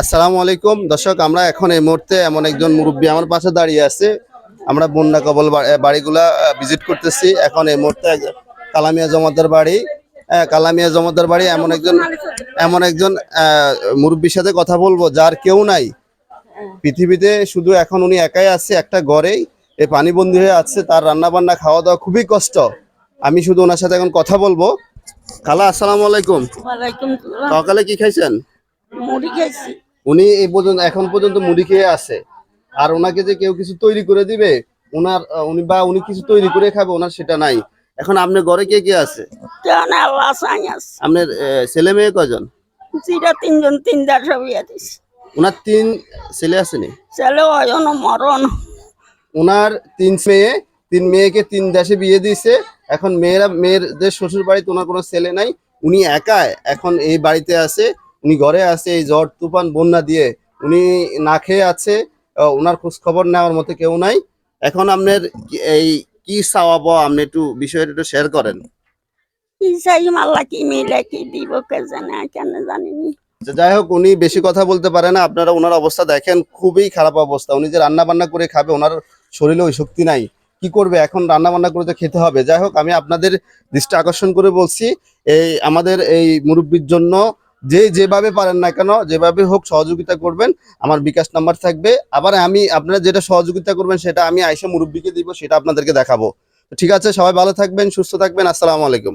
আসসালামু আলাইকুম। দর্শক আমরা এখন এই মুহূর্তে এমন একজন মুরব্বী আমার পাশে দাঁড়িয়ে আছে। আমরা বন্যা কবল বাড়িগুলা ভিজিট করতেছি। এখন এই মুহূর্তে কালামিয়া জমাদার বাড়ি। কালামিয়া জমাদার বাড়ি এমন একজন এমন একজন মুরব্বীর সাথে কথা বলব যার কেউ নাই। পৃথিবীতে শুধু এখন উনি একাই আছে একটা ঘরেই। এই পানিবন্দী হয়ে আছে তার রান্না বান্না খাওয়া দাওয়া খুবই কষ্ট। আমি শুধু ওনার সাথে এখন কথা বলব। খালা আসসালামু আলাইকুম। সকালে কি খাইছেন? মুড়ি খাইছি। উনি এই পর্যন্ত এখন পর্যন্ত মুড়ি খেয়ে আছে। আর ওনাকে যে কেউ কিছু তৈরি করে দিবে ওনার উনি বা উনি কিছু তৈরি করে খাবে ওনার সেটা নাই। এখন আপনার ঘরে কে কে আছে? আপনার ছেলে মেয়ে কজন? জিরা তিনজন তিন দাস ওনার তিন ছেলে আসেনি ছেলে অয়ন মরণ। ওনার তিন মেয়ে তিন মেয়েকে তিন দেশে বিয়ে দিয়েছে এখন মেয়েরা মেয়েদের শ্বশুর বাড়িতে ওনার কোনো ছেলে নাই। উনি একা এখন এই বাড়িতে আছে। উনি ঘরে আছে এই ঝড় তুফান বন্যা দিয়ে উনি না খেয়ে আছে ওনার খোঁজ খবর নেওয়ার মতো কেউ নাই। এখন আপনার এই কি চাওয়াবো আপনি একটু বিষয়টা একটু শেয়ার করেন। কি চাই আল্লাহ কি মিলে কি দিব কে জানে কেন জানিনি। যাই হোক উনি বেশি কথা বলতে পারে না। আপনারা ওনার অবস্থা দেখেন খুবই খারাপ অবস্থা। উনি যে রান্না বান্না করে খাবে ওনার শরীরে ওই শক্তি নাই। কি করবে এখন রান্না বান্না করে তো খেতে হবে। যাই হোক আমি আপনাদের দৃষ্টি আকর্ষণ করে বলছি এই আমাদের এই মুরব্বীর জন্য যে যেভাবে পারেন না কেন, যেভাবে হোক সহযোগিতা করবেন। আমার বিকাশ নাম্বার থাকবে। আবার আমি আপনারা যেটা সহযোগিতা করবেন, সেটা আমি আইসা মুরব্বীকে দিব, সেটা আপনাদেরকে দেখাবো। ঠিক আছে, সবাই ভালো থাকবেন, সুস্থ থাকবেন। আসসালামু আলাইকুম।